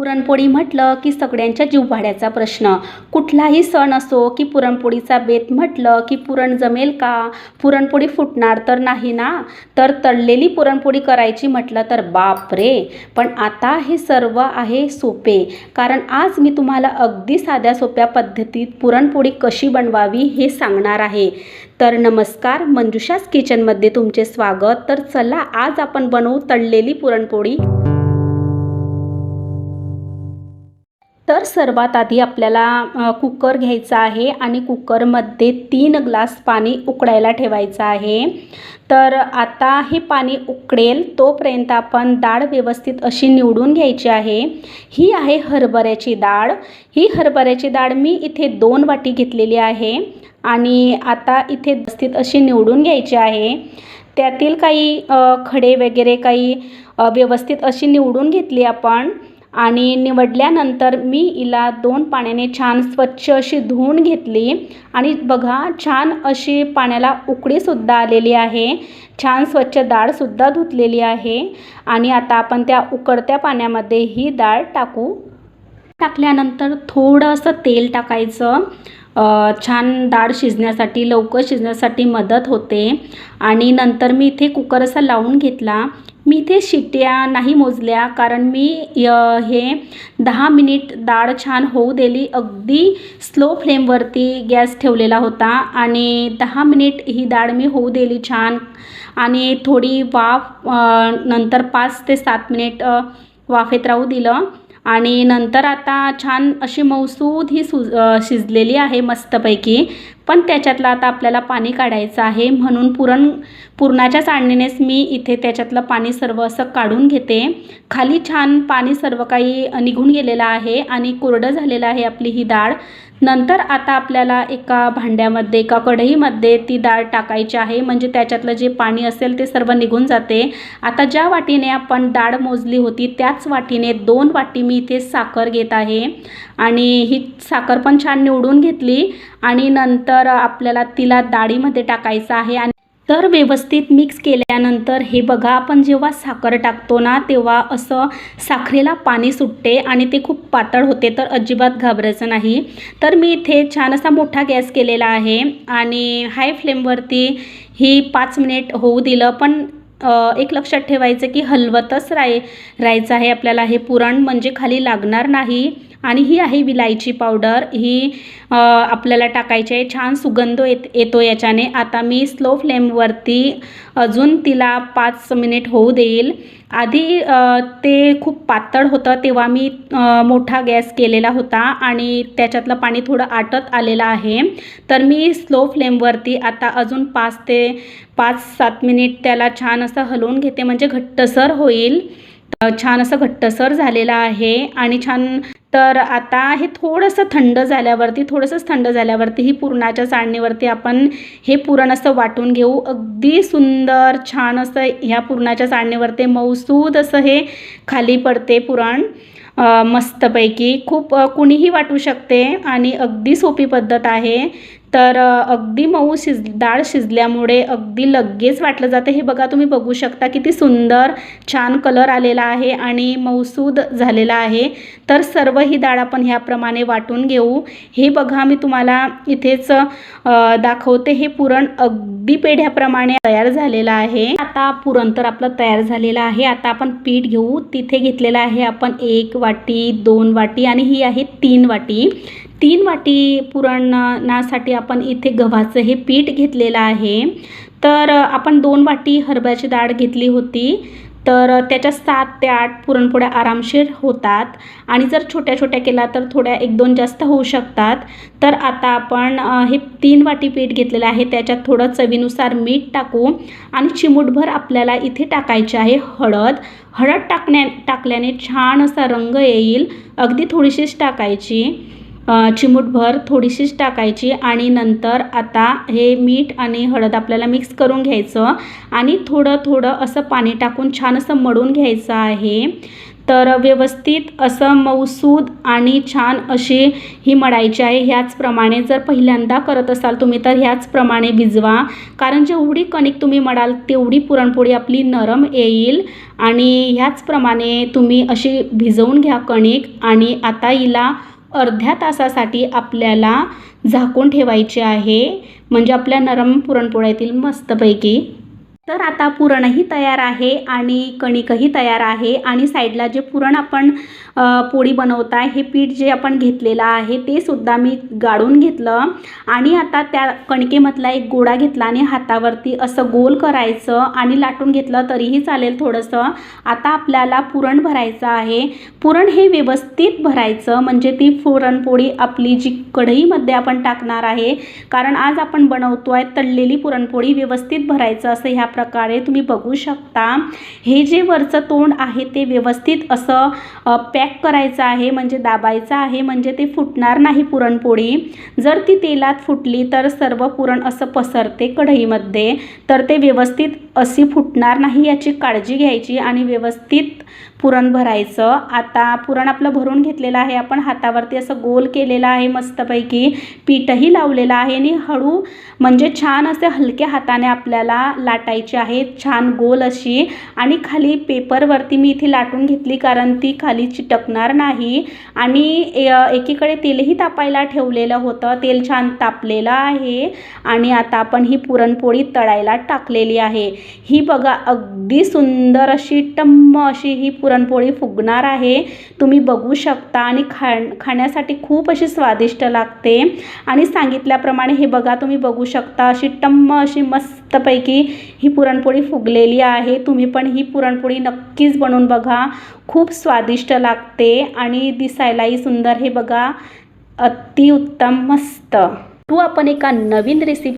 पुरणपोळी म्हटलं की सगळ्यांच्या जिव्हाड्याचा प्रश्न. कुठलाही सण असो की पुरणपोळीचा बेत म्हटलं की पुरण जमेल का? पुरणपोळी फुटणार तर नाही ना? तर तळलेली पुरणपोळी करायची म्हटलं तर बाप रे पण आता हे सर्व आहे सोपे. कारण आज मी तुम्हाला अगदी साध्या सोप्या पद्धतीत पुरणपोळी कशी बनवावी हे सांगणार आहे. तर नमस्कार मंजुषास किचनमध्ये तुमचे स्वागत. तर चला आज आपण बनवू तळलेली पुरणपोळी. तर सर्वात आधी आपल्याला कुकर घ्यायचा आहे आणि कुकरमध्ये तीन ग्लास पाणी उकडायला ठेवायचं आहे. तर आता हे पाणी उकडेल तोपर्यंत आपण डाळ व्यवस्थित अशी निवडून घ्यायची आहे. ही आहे हरभऱ्याची डाळ. ही हरभऱ्याची डाळ मी इथे दोन वाटी घेतलेली आहे आणि आता इथे व्यवस्थित अशी निवडून घ्यायची आहे. त्यातील काही खडे वगैरे काही व्यवस्थित अशी निवडून घेतली आपण. आणि निवडल्यानंतर मी हिला दोन पाण्याने छान स्वच्छ अशी धुवून घेतली. आणि बघा छान अशी पाण्याला उकडीसुद्धा आलेली आहे. छान स्वच्छ डाळसुद्धा धुतलेली आहे. आणि आता आपण त्या उकडत्या पाण्यामध्ये ही डाळ टाकू. टाकल्यानंतर थोडंसं तेल टाकायचं. छान डाळ शिजण्यासाठी लवकर शिजण्यासाठी मदत होते. आणि नंतर मी इथे कुकर असा लावून घेतला. मी इथे शिट्ट्या नाही मोजल्या कारण मी य हे दहा मिनिट डाळ छान होऊ दिली. अगदी स्लो फ्लेमवरती गॅस ठेवलेला होता आणि दहा मिनिट ही डाळ मी होऊ दिली छान. आणि थोडी वाफ नंतर पाच ते सात मिनिट वाफेत राहू दिलं. आणि नंतर आता छान अशी मौसूद ही सुज शिजलेली आहे मस्तपैकी. पण त्याच्यातलं आता आपल्याला पाणी काढायचं आहे. म्हणून पुरण पुरणाच्या चाळणीनेच मी इथे त्याच्यातलं पाणी सर्व असं काढून घेते. खाली छान पाणी सर्व काही निघून गेलेलं आहे आणि कोरडं झालेलं आहे आपली ही डाळ. नंतर आता आपल्याला एका भांड्यामध्ये एका कढईमध्ये ती डाळ टाकायची आहे. म्हणजे त्याच्यातलं जे पाणी असेल ते सर्व निघून जाते. आता ज्या वाटीने आपण डाळ मोजली होती त्याच वाटीने दोन वाटी मी इथे साखर घेत आहे. आणि ही साखर पण छान निवडून घेतली. आणि नंतर आपल्याला तिला डाळीमध्ये टाकायचं आहे. आणि तर व्यवस्थित मिक्स केल्यानंतर हे बघा आपण जेव्हा साखर टाकतो ना तेव्हा असं साखरेला पाणी सुटते आणि ते खूप पातळ होते तर अजिबात घाबरायचं नाही. तर मी इथे छान असा मोठा गॅस केलेला आहे आणि हाय फ्लेमवरती ही पाच मिनिट होऊ दिलं. पण एक लक्षात ठेवायचं की हलवतच राय राहायचं आहे आपल्याला हे पुरण म्हणजे खाली लागणार नाही. आणि ही आहे विलायची पावडर. ही आपल्याला टाकायची आहे. छान सुगंध येत येतो याच्याने. आता मी स्लो फ्लेमवरती अजून तिला पाच मिनिट होऊ देईल. आधी ते खूप पातळ होतं तेव्हा मी मोठा गॅस केलेला होता आणि त्याच्यातलं पाणी थोडं आटत आलेलं आहे. तर मी स्लो फ्लेमवरती आता अजून पाच ते पाच सात मिनिट त्याला छान असं हलवून घेते. म्हणजे घट्टसर होईल. छान असं घट्टसर झालेला आहे आणि छान तर आता हे थोडंसं थंड झाल्यावरती थोडंसंच थंड झाल्यावरती ही पुरणाच्या चाळणीवरती आपण हे पुरण असं वाटून घेऊ. अगदी सुंदर छान असं ह्या पुरणाच्या चाळणीवरती मऊसूद असं हे खाली पडते पुरण. मस्तपैकी. खूप कुणीही वाटू शकते आणि अगदी सोपी पद्धत आहे. तर अगदी मऊ शिज डाळ शिजल्यामुळे अगदी लगेच वाटलं जातं. हे बघा तुम्ही बघू शकता किती सुंदर छान कलर आलेला आहे आणि मऊसूद झालेला आहे. तर सर्व ही डाळ आपण ह्याप्रमाणे वाटून घेऊ. हे बघा मी तुम्हाला इथेच दाखवते. हे पुरण अगदी पेढ्याप्रमाणे तयार झालेलं आहे. आता पुरण तर आपलं तयार झालेलं आहे. आता आपण पीठ घेऊ. तिथे घेतलेलं आहे आपण एक वाटी दोन वाटी आणि ही आहे तीन वाटी. तीन वाटी पुरणासाठी आपण इथे गव्हाचं हे पीठ घेतलेलं आहे. तर आपण दोन वाटी हरभऱ्याची डाळ घेतली होती. तर त्याच्या सात ते आठ पुरणपोळ्या आरामशीर होतात. आणि जर छोट्या छोट्या केल्या तर थोड्या एक दोन जास्त होऊ शकतात. तर आता आपण हे तीन वाटी पीठ घेतलेलं आहे. त्याच्यात थोडं चवीनुसार मीठ टाकू आणि चिमूटभर आपल्याला इथे टाकायचे आहे हळद. हळद टाकण्या टाकल्याने छान असा रंग येईल. अगदी थोडीशीच टाकायची. चिमूटभर थोडीशीच टाकायची आणि नंतर आता हे मीठ आणि हळद आपल्याला मिक्स करून घ्यायचं आणि थोडं थोडं असं पाणी टाकून छान असं मळून घ्यायचं आहे. तर व्यवस्थित असं मऊसूद आणि छान अशी ही मळायची आहे. ह्याचप्रमाणे जर पहिल्यांदा करत असाल तुम्ही तर ह्याचप्रमाणे भिजवा. कारण जेवढी कणिक तुम्ही मळाल तेवढी पुरणपोळी आपली नरम येईल. आणि ह्याचप्रमाणे तुम्ही अशी भिजवून घ्या कणिक आणि आता हिला अर्ध्या तासासाठी आपल्याला झाकून ठेवायचे आहे. म्हणजे आपल्या नरम पुरणपोळ्यातील मस्तपैकी तर आता पुरणही तयार आहे आणि कणिकही तयार आहे आणि साईडला जे पुरण आपण पोळी बनवत आहे हे पीठ जे आपण घेतलेलं आहे ते सुद्धा मी गाळून घेतलं आणि आता त्या कणकेमधला एक गोळा घेतला आणि हातावरती असं गोल करायचं आणि लाटून घेतलं तरीही चालेल थोडंसं. आता आपल्याला पुरण भरायचं आहे. पुरण हे व्यवस्थित भरायचं म्हणजे ती पुरणपोळी आपली जी कढईमध्ये आपण टाकणार आहे. कारण आज आपण बनवतो आहे तळलेली पुरणपोळी व्यवस्थित भरायचं असं ह्या प्रकारे तुम्ही बघू शकता. हे जे वरचं तोंड आहे ते व्यवस्थित असं पॅक करायचं आहे म्हणजे दाबायचं आहे म्हणजे ते फुटणार नाही पुरणपोळी. जर ती तेलात फुटली तर सर्व पुरण असं पसरते कढईमध्ये. तर ते व्यवस्थित अशी फुटणार नाही याची काळजी घ्यायची आणि व्यवस्थित पुरण भरायचं. आता पुरण आपलं भरून घेतलेलं आहे. आपण हातावरती असं गोल केलेलं आहे मस्तपैकी. पीठही लावलेलं आहे आणि हळू म्हणजे छान असे हलक्या हाताने आपल्याला लाटायची आहे. छान गोल अशी. आणि खाली पेपरवरती मी इथे लाटून घेतली कारण ती खाली चिटकणार नाही. आणि एकीकडे तेलही तापायला ठेवलेलं होतं. तेल छान तापलेलं आहे. आणि आता आपण ही पुरणपोळी तळायला टाकलेली आहे. ही बघा अगदी सुंदर अशी टम्म अशी ही पुरणपोळी फुगणार आहे. तुम्ही बघू शकता आणि खा खाण्यासाठी खूप अशी स्वादिष्ट लागते. आणि सांगितल्याप्रमाणे हे बघा तुम्ही बघू शकता अशी टम्म अशी मस्तपैकी ही पुरणपोळी फुगलेली आहे. तुम्ही पण ही पुरणपोळी नक्कीच बनवून बघा. खूप स्वादिष्ट लागते आणि दिसायलाही सुंदर. हे बघा अतिउत्तम मस्त. तू आपण एका नवीन रेसिपी